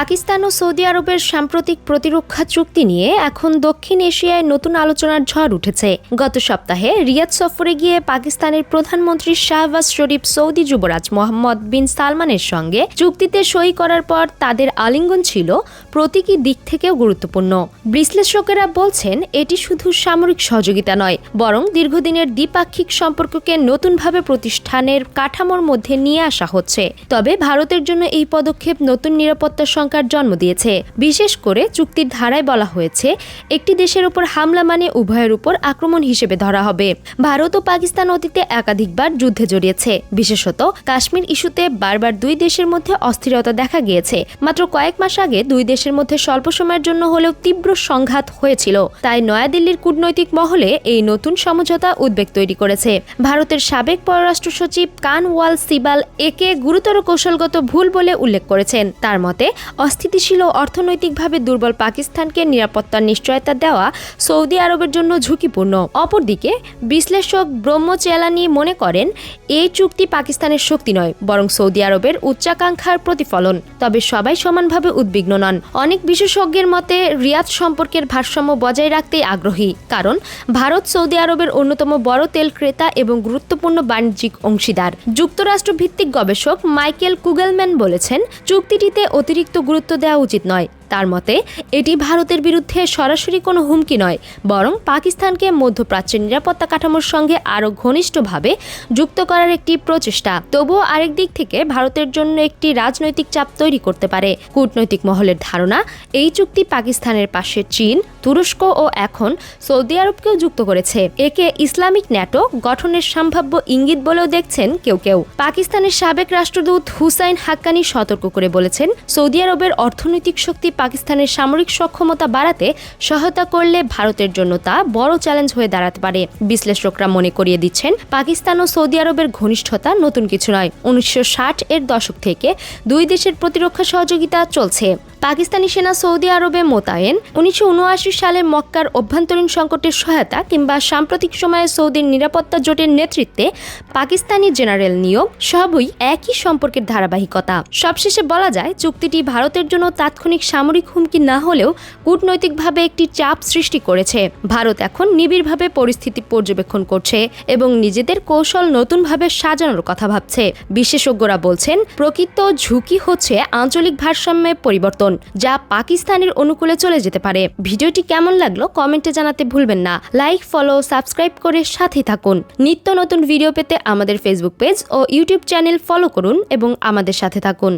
পাকিস্তান ও Saudi আরবের সাম্প্রতিক প্রতিরক্ষা চুক্তি নিয়ে এখন দক্ষিণ এশিয়ায় নতুন আলোচনার ঝড় উঠেছে। গত সপ্তাহে রিয়াদ সফরে গিয়ে পাকিস্তানের প্রধানমন্ত্রী শাহবাজ শরীফ সৌদি যুবরাজ মোহাম্মদ বিন সালমানের সঙ্গে চুক্তিতে সই করার পর তাদের আলিঙ্গন ছিল প্রতীকী দিক থেকেও গুরুত্বপূর্ণ। বিশ্লেষকেরা বলছেন, এটি শুধু সামরিক সহযোগিতা নয়, বরং দীর্ঘদিনের দ্বিপাক্ষিক সম্পর্ককে নতুনভাবে প্রতিষ্ঠানের কাঠামোর মধ্যে নিয়ে আসা হচ্ছে। তবে ভারতের জন্য এই পদক্ষেপ নতুন নিরাপত্তা শঙ্কার জন্ম দিয়েছে। বিশেষ করে চুক্তির ধারায় বলা হয়েছে, একটি দেশের উপর হামলা মানে উভয়ের উপর আক্রমণ হিসেবে ধরা হবে। ভারত ও পাকিস্তান অতীতে একাধিকবার যুদ্ধে জড়িয়েছে। বিশেষত কাশ্মীর ইস্যুতে বারবার দুই দেশের মধ্যে অস্থিরতা দেখা গিয়েছে। মাত্র কয়েক মাস আগে দুই দেশের মধ্যে স্বল্প সময়ের জন্য হলেও তীব্র সংঘাত হয়েছিল। তাই নয়াদিল্লির কূটনৈতিক মহলে এই নতুন সমঝোতা উদ্বেগ তৈরি করেছে। ভারতের সাবেক পররাষ্ট্র সচিব কানওয়াল সিবাল একে গুরুতর কৌশলগত ভুল বলে উল্লেখ করেছেন। তার মতে অস্থিতিশীল ও অর্থনৈতিকভাবে দুর্বল পাকিস্তানকে নিরাপত্তার নিশ্চয়তা দেওয়া সৌদি আরবের জন্য ঝুঁকিপূর্ণ। অপরদিকে, বিশ্লেষক ব্রহ্মচেলানি মনে করেন, এই চুক্তি পাকিস্তানের শক্তি নয়, বরং সৌদি আরবের উচ্চাকাঙ্ক্ষার প্রতিফলন। তবে সবাই সমানভাবে উদ্বিগ্ন নন। অনেক বিশেষজ্ঞের মতে, রিয়াদ সম্পর্কের ভারসাম্য বজায় রাখতেই আগ্রহী, কারণ ভারত সৌদি আরবের অন্যতম বড় তেল ক্রেতা এবং গুরুত্বপূর্ণ বাণিজ্যিক অংশীদার। যুক্তরাষ্ট্র ভিত্তিক গবেষক মাইকেল কুগেলম্যান বলেছেন, চুক্তিটিতে অতিরিক্ত গুরুত্ব দেওয়া উচিত নয়। তার মতে, এটি ভারতের বিরুদ্ধে সরাসরি কোনো হুমকি নয়, বরং পাকিস্তানকে মধ্যপ্রাচ্যের নিরাপত্তা কাঠামোর সঙ্গে আরও ঘনিষ্ঠভাবে যুক্ত করার একটি প্রচেষ্টা। তবুও আরেক দিক থেকে ভারতের জন্য একটি রাজনৈতিক চাপ তৈরি করতে পারে। কূটনৈতিক মহলের ধারণা, এই চুক্তি পাকিস্তানের পাশে চীন, তুরস্ক ও এখন সৌদি আরবকেও যুক্ত করেছে। একে ইসলামিক ন্যাটো গঠনের সম্ভাব্য ইঙ্গিত বলেও দেখছেন কেউ কেউ। পাকিস্তানের সাবেক রাষ্ট্রদূত হুসাইন হাক্কানি সতর্ক করে বলেছেন, সৌদি আরবের অর্থনৈতিক শক্তি পাকিস্তানের সামরিক সক্ষমতা বাড়াতে সহায়তা করলে ভারতের জন্য তা বড় চ্যালেঞ্জ হয়ে দাঁড়াতে পারে। বিশ্লেষকরা মনে করিয়ে দিচ্ছেন, পাকিস্তান ও সৌদি আরবের ঘনিষ্ঠতা নতুন কিছু নয়। উনিশশো এর দশক থেকে দুই দেশের প্রতিরক্ষা সহযোগিতা চলছে। পাকিস্তানি সেনা সৌদি আরবে মোতায়েন। উনিশশো উনআশি সালে মক্কার অভ্যন্তরীণ সংকটের সহায়তা কিংবা সাম্প্রতিক সময়ে সৌদির নিরাপত্তা জোটের নেতৃত্বে পাকিস্তানি জেনারেল নিয়োগ সবই একই সম্পর্কের ধারাবাহিকতা। সবশেষে বলা যায়, চুক্তিটি ভারতের জন্য তাৎক্ষণিক সামরিক হুমকি না হলেও কূটনৈতিকভাবে একটি চাপ সৃষ্টি করেছে। ভারত এখন নিবিড়ভাবে পরিস্থিতি পর্যবেক্ষণ করছে এবং নিজেদের কৌশল নতুনভাবে সাজানোর কথা ভাবছে। বিশেষজ্ঞরা বলছেন, প্রকৃত ঝুঁকি হচ্ছে আঞ্চলিক ভারসাম্যে পরিবর্তন যা পাকিস্তানের অনুকূলে চলে যেতে পারে। ভিডিওটি কেমন লাগল কমেন্টে জানাতে ভুলবেন না। লাইক, ফলো, সাবস্ক্রাইব করে সাথে থাকুন। নিত্য নতুন ভিডিও পেতে আমাদের ফেসবুক পেজ ও ইউটিউব চ্যানেল ফলো করুন এবং আমাদের সাথে থাকুন।